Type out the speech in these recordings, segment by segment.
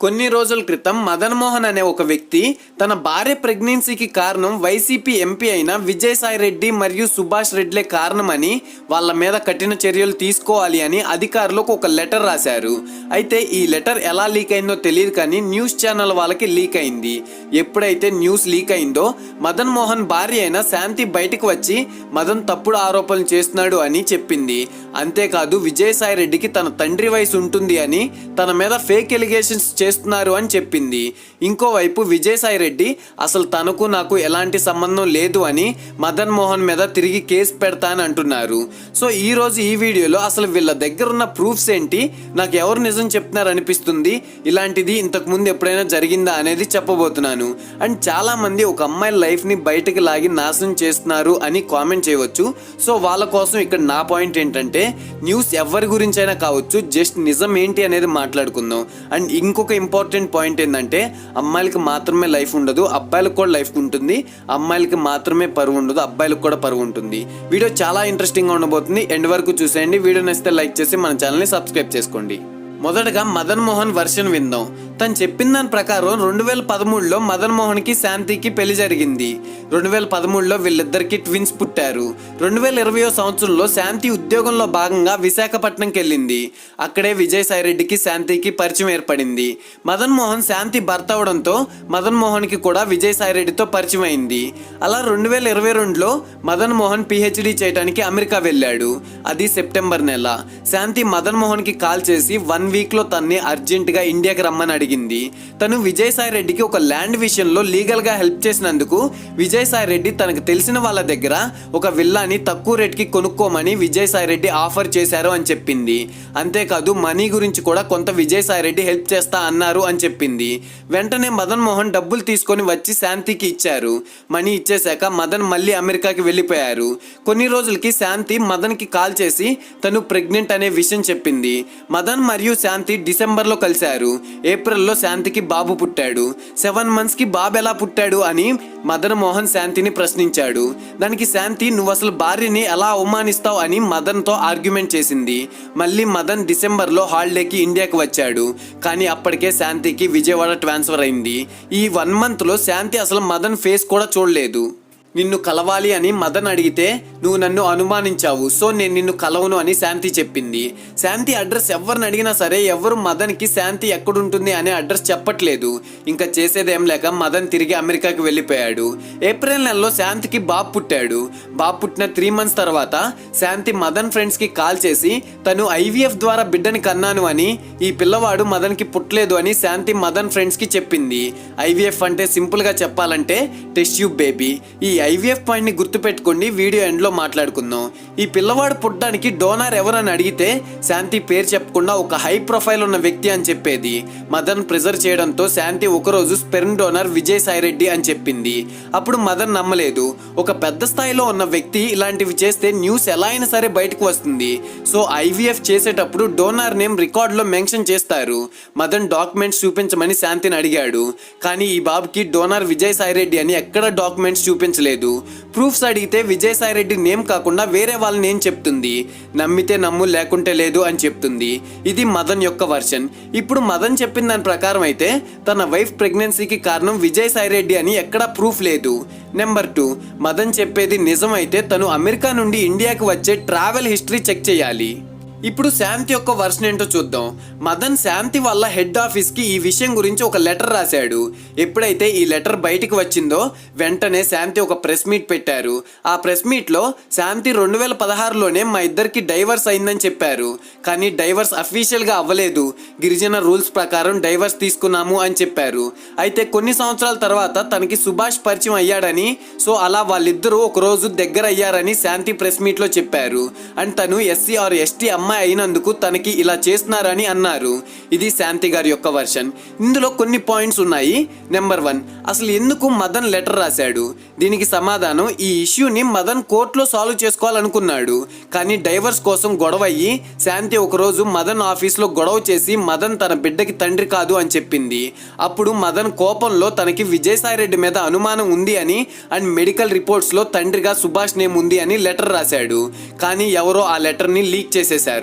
కొన్ని రోజుల క్రితం మదన్ మోహన్ అనే ఒక వ్యక్తి తన భార్య ప్రెగ్నెన్సీకి కారణం వైసీపీ ఎంపీ అయిన విజయసాయి రెడ్డి మరియు సుభాష్ రెడ్లే కారణమని వాళ్ళ మీద కఠిన చర్యలు తీసుకోవాలి అని అధికారులకు ఒక లెటర్ రాశారు. అయితే ఈ లెటర్ ఎలా లీక్ అయిందో తెలియదు కానీ న్యూస్ ఛానల్ వాళ్ళకి లీక్ అయింది. ఎప్పుడైతే న్యూస్ లీక్ అయిందో మదన్ మోహన్ భార్య అయిన శాంతి బయటకు వచ్చి మదన్ తప్పుడు ఆరోపణలు చేస్తున్నాడు అని చెప్పింది. అంతేకాదు విజయసాయి రెడ్డికి తన తండ్రి వయసు ఉంటుంది అని తన మీద ఫేక్ ఎలిగేషన్స్ చేస్తున్నారు అని చెప్పింది. ఇంకోవైపు విజయసాయి రెడ్డి అసలు తనకు నాకు ఎలాంటి సంబంధం లేదు అని మదన్ మోహన్ మీద తిరిగి కేసు పెడతానని అంటున్నారు. సో ఈ రోజు ఈ వీడియోలో అసలు వీళ్ళ దగ్గర ఉన్న ప్రూఫ్స్ ఏంటి? నాకు ఎవరు నిజం చెప్తున్నారు అనిపిస్తుంది ఇలాంటిది ఇంతకు ముందు ఎప్పుడైనా జరిగిందా అనేది చెప్పబోతున్నాను. అండ్ చాలా మంది ఒక అమ్మాయి లైఫ్ని బయటకు లాగి నాశనం చేస్తున్నారు అని కామెంట్ చేయవచ్చు. సో వాళ్ళ కోసం ఇక్కడ నా పాయింట్ ఏంటంటే న్యూస్ ఎవరి గురించైనా కావచ్చు జస్ట్ నిజం ఏంటి అనేది మాట్లాడుకుందాం. అండ్ ఇంకొక ఇంపార్టెంట్ పాయింట్ ఏంటంటే అమ్మాయిలకి మాత్రమే లైఫ్ ఉండదు అబ్బాయిలకు కూడా లైఫ్ ఉంటుంది అమ్మాయిలకి మాత్రమే పరువు ఉండదు అబ్బాయిలకు కూడా పరువు ఉంటుంది. వీడియో చాలా ఇంట్రెస్టింగ్గా ఉండబోతుంది. ఎండ్ వరకు చూసేయండి. వీడియో నచ్చితే లైక్ చేసి మన ఛానల్ని సబ్స్క్రైబ్ చేసుకోండి. మొదటగా మదన్ మోహన్ వర్షన్ విందాం. తను చెప్పిన దాని ప్రకారం రెండు వేల పదమూడులో మదన్ మోహన్కి శాంతికి పెళ్ళి జరిగింది. రెండు వేల పదమూడులో వీళ్ళిద్దరికి ట్విన్స్ పుట్టారు. రెండు వేల ఇరవయో సంవత్సరంలో శాంతి ఉద్యోగంలో భాగంగా విశాఖపట్నంకి వెళ్ళింది అక్కడే విజయసాయిరెడ్డికి శాంతికి పరిచయం ఏర్పడింది. మదన్ మోహన్ శాంతి భర్త అవడంతో మదన్ మోహన్కి కూడా విజయసాయిరెడ్డితో పరిచయం అయింది. అలా రెండు వేల ఇరవై రెండులో మదన్ మోహన్ పిహెచ్డి చేయడానికి అమెరికా వెళ్ళాడు. అది సెప్టెంబర్ నెల. శాంతి మదన్ మోహన్కి కాల్ చేసి వన్ వీక్లో తన్ని అర్జెంటుగా ఇండియాకి రమ్మని అడిగింది. తను విజయసాయి రెడ్డికి ఒక ల్యాండ్ విషయంలో లీగల్గా హెల్ప్ చేసినందుకు విజయసాయి రెడ్డి తనకు తెలిసిన వాళ్ళ దగ్గర ఒక విల్లాని తక్కువ రేట్కి కొనుక్కోమని విజయసాయి రెడ్డి ఆఫర్ చేశారు అని చెప్పింది. అంతేకాదు మనీ గురించి కూడా కొంత విజయసాయి రెడ్డి హెల్ప్ చేస్తా అన్నారు అని చెప్పింది. వెంటనే మదన్ మోహన్ డబ్బులు తీసుకొని వచ్చి శాంతికి ఇచ్చారు. మనీ ఇచ్చేశాక మదన్ మళ్ళీ అమెరికాకి వెళ్ళిపోయారు. కొన్ని రోజులకి శాంతి మదన్కి కాల్ చేసి తను ప్రెగ్నెంట్ అనే విషయం చెప్పింది. మదన్ మరియు శాంతి డిసెంబర్లో కలిశారు. ఏప్రిల్లో శాంతికి బాబు పుట్టాడు. సెవెన్ మంత్స్కి బాబు ఎలా పుట్టాడు అని మదన్ మోహన్ శాంతిని ప్రశ్నించాడు. దానికి శాంతి నువ్వు అసలు భార్యని ఎలా అవమానిస్తావు? అని మదన్తో ఆర్గ్యుమెంట్ చేసింది. మళ్ళీ మదన్ డిసెంబర్లో హాలిడేకి ఇండియాకి వచ్చాడు. కానీ అప్పటికే శాంతికి విజయవాడ ట్రాన్స్ఫర్ అయింది. ఈ వన్ మంత్లో శాంతి అసలు మదన్ ఫేస్ కూడా చూడలేదు. నిన్ను కలవాలి అని మదన్ అడిగితే నువ్వు నన్ను అనుమానించావు. సో నేను నిన్ను కలవను అని శాంతి చెప్పింది. శాంతి అడ్రస్ ఎవరిని అడిగినా సరే ఎవరు మదన్కి శాంతి ఎక్కడుంటుంది అనే అడ్రస్ చెప్పట్లేదు. ఇంకా చేసేదేం లేక మదన్ తిరిగి అమెరికాకి వెళ్ళిపోయాడు. ఏప్రిల్ నెలలో శాంతికి బాబు పుట్టాడు. బాబు పుట్టిన త్రీ మంత్స్ తర్వాత శాంతి మదన్ ఫ్రెండ్స్కి కాల్ చేసి తను ఐవీఎఫ్ ద్వారా బిడ్డని కన్నాను అని ఈ పిల్లవాడు మదన్కి పుట్టలేదు అని శాంతి మదన్ ఫ్రెండ్స్కి చెప్పింది. ఐవీఎఫ్ అంటే సింపుల్గా చెప్పాలంటే టెస్ట్ బేబీ. ఈ ఐవీఎఫ్ పాయింట్ని గుర్తుపెట్టుకోండి వీడియో ఎండ్లో మాట్లాడుకుందాం. ఈ పిల్లవాడు పుట్టడానికి డోనార్ ఎవరని అడిగితే శాంతి పేరు చెప్పకుండా ఒక హై ప్రొఫైల్ ఉన్న వ్యక్తి అని చెప్పేది. మదన్ ప్రిజర్వ్ చేయడంతో శాంతి ఒకరోజు స్పెర్మ్ డోనర్ విజయ్ సాయి రెడ్డి అని చెప్పింది. అప్పుడు మదన్ నమ్మలేదు. ఒక పెద్ద స్థాయిలో ఉన్న వ్యక్తి ఇలాంటివి చేస్తే న్యూస్ ఎలా అయినా సరే బయటకు వస్తుంది. సో ఐవీఎఫ్ చేసేటప్పుడు డోనార్ నేమ్ రికార్డులో మెన్షన్ చేస్తారు. మదన్ డాక్యుమెంట్స్ చూపించమని శాంతిని అడిగాడు. కానీ ఈ బాబుకి డోనార్ విజయ్ సాయిరెడ్డి అని ఎక్కడ డాక్యుమెంట్స్ చూపించలేదు. ప్రూఫ్స్ అడిగితే విజయసాయిరెడ్డి నేమ్ కాకుండా వేరే వాళ్ళ నేమ్ చెప్తుంది. నమ్మితే నమ్ము లేకుంటే లేదు అని చెప్తుంది. ఇది మదన్ యొక్క వర్షన్. ఇప్పుడు మదన్ చెప్పిన దాని ప్రకారం అయితే తన వైఫ్ ప్రెగ్నెన్సీకి కారణం విజయసాయిరెడ్డి అని ఎక్కడా ప్రూఫ్ లేదు. నెంబర్ టూ మదన్ చెప్పేది నిజమైతే తను అమెరికా నుండి ఇండియాకి వచ్చే ట్రావెల్ హిస్టరీ చెక్ చేయాలి. ఇప్పుడు శాంతి యొక్క వర్షన్ ఏంటో చూద్దాం. మదన్ శాంతి వల్ల హెడ్ ఆఫీస్కి ఈ విషయం గురించి ఒక లెటర్ రాశాడు. ఎప్పుడైతే ఈ లెటర్ బయటికి వచ్చిందో వెంటనే శాంతి ఒక ప్రెస్ మీట్ పెట్టారు. ఆ ప్రెస్ మీట్లో శాంతి రెండు వేల పదహారులోనే మా ఇద్దరికి డైవర్స్ అయిందని చెప్పారు. కానీ డైవర్స్ అఫీషియల్గా అవ్వలేదు. గిరిజన రూల్స్ ప్రకారం డైవర్స్ తీసుకున్నాము అని చెప్పారు. అయితే కొన్ని సంవత్సరాల తర్వాత తనకి సుభాష్ పరిచయం అయ్యాడని సో అలా వాళ్ళిద్దరూ ఒకరోజు దగ్గర అయ్యారని శాంతి ప్రెస్ మీట్లో చెప్పారు. అండ్ తను ఎస్సీ ఆర్ ఎస్టీ అమ్మాయి అయినందుకు తనకి ఇలా చేస్తున్నారని అన్నారు. ఇది శాంతి గారి యొక్క వర్షన్. ఇందులో కొన్ని పాయింట్స్ ఉన్నాయి. నెంబర్ వన్ అసలు ఎందుకు మదన్ లెటర్ రాశాడు? దీనికి సమాధానం ఈ ఇష్యూని మదన్ కోర్టులో సాల్వ్ చేసుకోవాలనుకున్నాడు. కానీ డైవర్స్ కోసం గొడవ అయ్యి శాంతి ఒకరోజు మదన్ ఆఫీస్లో గొడవ చేసి మదన్ తన బిడ్డకి తండ్రి కాదు అని చెప్పింది. అప్పుడు మదన్ కోపంలో తనకి విజయసాయి రెడ్డి మీద అనుమానం ఉంది అని అండ్ మెడికల్ రిపోర్ట్స్లో తండ్రిగా సుభాష్ నేమ్ ఉంది అని లెటర్ రాశాడు. కానీ ఎవరో ఆ లెటర్ని లీక్ చేసేశారు.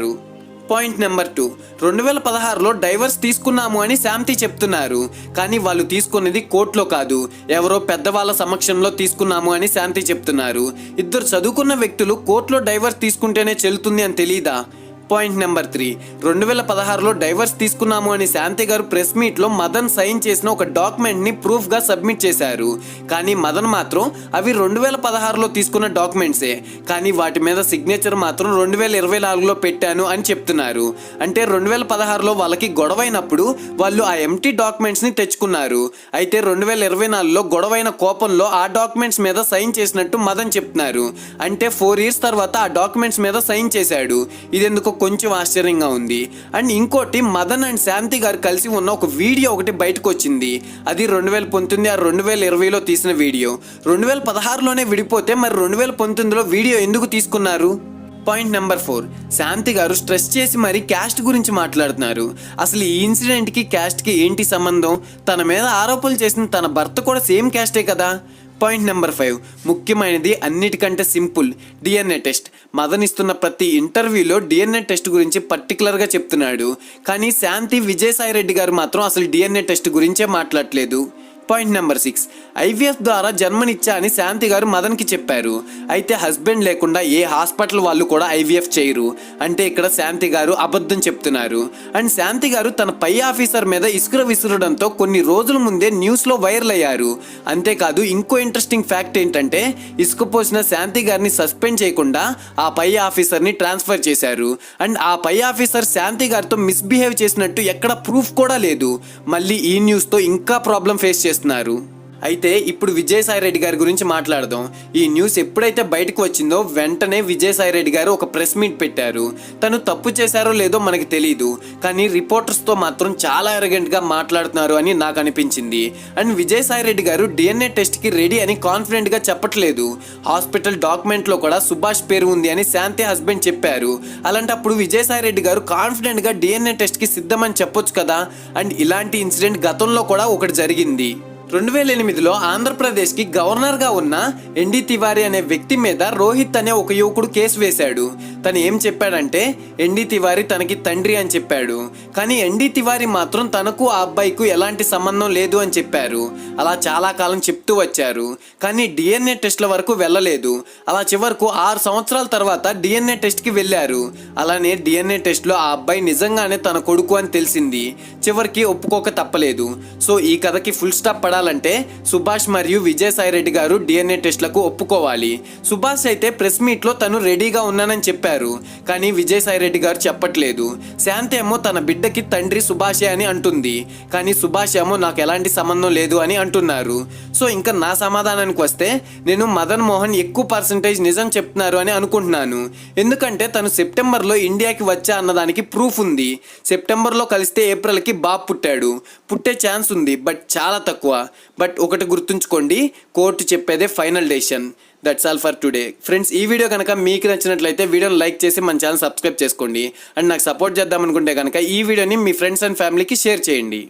పాయింట్ నెంబర్ టూ రెండు వేల పదహారులో డైవర్స్ తీసుకున్నాము అని శాంతి చెప్తున్నారు. కానీ వాళ్ళు తీసుకున్నది కోర్టులో కాదు. ఎవరో పెద్దవాళ్ళ సమక్షంలో తీసుకున్నాము అని శాంతి చెప్తున్నారు. ఇద్దరు చదువుకున్న వ్యక్తులు కోర్టులో డైవర్స్ తీసుకుంటేనే చెల్లుతుంది అని తెలీదా? Point number three. రెండు వేల పదహారులో డైవర్స్ తీసుకున్నాము అని శాంతి గారు ప్రెస్ మీట్లో మదన్ సైన్ చేసిన ఒక డాక్యుమెంట్ని ప్రూఫ్గా సబ్మిట్ చేశారు. కానీ మదన్ మాత్రం అవి రెండు వేల పదహారులో తీసుకున్న డాక్యుమెంట్సే. కానీ వాటి మీద సిగ్నేచర్ మాత్రం రెండు వేల ఇరవై నాలుగులో పెట్టాను అని చెప్తున్నారు. అంటే రెండు వేల పదహారులో వాళ్ళకి గొడవైనప్పుడు వాళ్ళు ఆ ఎంటీ డాక్యుమెంట్స్ని తెచ్చుకున్నారు. అయితే రెండు వేల ఇరవై నాలుగులో గొడవైన కోపంలో ఆ డాక్యుమెంట్స్ మీద సైన్ చేసినట్టు మదన్ చెప్తున్నారు. అంటే ఫోర్ ఇయర్స్ తర్వాత ఆ డాక్యుమెంట్స్ మీద సైన్ చేశాడు. ఇదెందుకో కొంచెం ఆశ్చర్యంగా ఉంది. అండ్ ఇంకోటి మదన్ అండ్ శాంతి గారు కలిసి ఉన్న ఒక వీడియో ఒకటి బయటకు వచ్చింది అది రెండు వేల పంతొమ్మిది ఆ రెండు వేల ఇరవైలో తీసిన వీడియో. రెండు వేల పదహారులోనే విడిపోతే మరి రెండు వేల పంతొమ్మిదిలో వీడియో ఎందుకు తీసుకున్నారు? పాయింట్ నెంబర్ ఫోర్ శాంతి గారు స్ట్రెస్ చేసి మరి క్యాస్ట్ గురించి మాట్లాడుతున్నారు. అసలు ఈ ఇన్సిడెంట్కి క్యాస్ట్కి ఏంటి సంబంధం? తన మీద ఆరోపణలు చేసిన తన భర్త కూడా సేమ్ క్యాస్టే కదా? Point number five. ముఖ్యమైనది అన్నిటికంటే సింపుల్ డిఎన్ఏ టెస్ట్. మదన్ ఇస్తున్న ప్రతి ఇంటర్వ్యూలో డిఎన్ఏ టెస్ట్ గురించి పర్టికులర్గా చెప్తున్నాడు. కానీ శాంతి విజయసాయి రెడ్డి గారు మాత్రం అసలు డిఎన్ఏ టెస్ట్ గురించే మాట్లాడలేదు. Point number six. ఐవీఎఫ్ ద్వారా జన్మనిచ్చా అని శాంతి గారు మదన్కి చెప్పారు. అయితే హస్బెండ్ లేకుండా ఏ హాస్పిటల్ వాళ్ళు కూడా ఐవీఎఫ్ చేయరు. అంటే ఇక్కడ శాంతి గారు అబద్ధం చెప్తున్నారు. అండ్ శాంతి గారు తన పై ఆఫీసర్ మీద ఇసుక విసురడంతో కొన్ని రోజుల ముందే న్యూస్లో వైరల్ అయ్యారు. అంతేకాదు ఇంకో ఇంట్రెస్టింగ్ ఫ్యాక్ట్ ఏంటంటే ఇసుక పోసిన శాంతి గారిని సస్పెండ్ చేయకుండా ఆ పై ఆఫీసర్ని ట్రాన్స్ఫర్ చేశారు. అండ్ ఆ పై ఆఫీసర్ శాంతి గారితో మిస్బిహేవ్ చేసినట్టు ఎక్కడ ప్రూఫ్ కూడా లేదు. మళ్ళీ ఈ న్యూస్తో ఇంకా ప్రాబ్లం ఫేస్ చేస్తున్నారు. అయితే ఇప్పుడు విజయసాయి రెడ్డి గారి గురించి మాట్లాడదాం. ఈ న్యూస్ ఎప్పుడైతే బయటకు వచ్చిందో వెంటనే విజయసాయి రెడ్డి గారు ఒక ప్రెస్ మీట్ పెట్టారు. తను తప్పు చేశారో లేదో మనకి తెలియదు కానీ రిపోర్టర్స్తో మాత్రం చాలా ఎరగెంట్గా మాట్లాడుతున్నారు అని నాకు అనిపించింది. అండ్ విజయసాయి రెడ్డి గారు డిఎన్ఏ టెస్ట్కి రెడీ అని కాన్ఫిడెంట్గా చెప్పట్లేదు. హాస్పిటల్ డాక్యుమెంట్లో కూడా సుభాష్ పేరు ఉంది అని శాంతి హస్బెండ్ చెప్పారు. అలాంటప్పుడు విజయసాయి రెడ్డి గారు కాన్ఫిడెంట్గా డిఎన్ఏ టెస్ట్కి సిద్ధమని చెప్పొచ్చు కదా? అండ్ ఇలాంటి ఇన్సిడెంట్ గతంలో కూడా ఒకటి జరిగింది. రెండు వేల ఎనిమిదిలో ఆంధ్రప్రదేశ్కి గవర్నర్గా ఉన్న ఎన్డి తివారీ అనే వ్యక్తి మీద రోహిత్ అనే ఒక యువకుడు కేసు వేశాడు. తను ఏం చెప్పాడంటే ఎన్డి తివారీ తనకి తండ్రి అని చెప్పాడు. కానీ ఎన్డి తివారీ మాత్రం తనకు ఆ అబ్బాయికు ఎలాంటి సంబంధం లేదు అని చెప్పారు. అలా చాలా కాలం చెప్తూ వచ్చారు. కానీ డిఎన్ఏ టెస్ట్ల వరకు వెళ్ళలేదు. అలా చివరకు ఆరు సంవత్సరాల తర్వాత డిఎన్ఏ టెస్ట్కి వెళ్ళారు. అలానే డిఎన్ఏ టెస్ట్లో ఆ అబ్బాయి నిజంగానే తన కొడుకు అని తెలిసింది. చివరికి ఒప్పుకోక తప్పలేదు. సో ఈ కథకి ఫుల్ స్టాప్ పడాలంటే సుభాష్ మరియు విజయసాయి రెడ్డి గారు డిఎన్ఏ టెస్ట్లకు ఒప్పుకోవాలి. సుభాష్ అయితే ప్రెస్ మీట్లో తను రెడీగా ఉన్నానని చెప్పారు. కానీ విజయసాయి రెడ్డి గారు చెప్పట్లేదు. శాంతి ఏమో తన బిడ్డకి తండ్రి సుభాషే అని అంటుంది. కానీ సుభాష్ ఏమో నాకు ఎలాంటి సంబంధం లేదు అని అంటున్నారు. సో ఇంకా నా సమాధానానికి వస్తే నేను మదన్ మోహన్ ఎక్కువ పర్సంటేజ్ నిజం చెప్తున్నారు అని అనుకుంటున్నాను. ఎందుకంటే తను సెప్టెంబర్లో ఇండియాకి వచ్చా అన్నదానికి ప్రూఫ్ ఉంది. సెప్టెంబర్లో కలిస్తే ఏప్రిల్కి బాబు పుట్టాడు. పుట్టే ఛాన్స్ ఉంది బట్ చాలా తక్కువ. బట్ ఒకటి గుర్తుంచుకోండి కోర్టు చెప్పేదే final decision. That's all for today friends ఈ వీడియో కనుక మీకు నచ్చినట్లయితే వీడియోని లైక్ చేసి మన ఛానల్ సబ్స్క్రైబ్ చేసుకోండి. అండ్ నాకు సపోర్ట్ చేద్దామనుకుంటే కనుక ఈ వీడియోని మీ ఫ్రెండ్స్ అండ్ ఫ్యామిలీకి షేర్ చేయండి.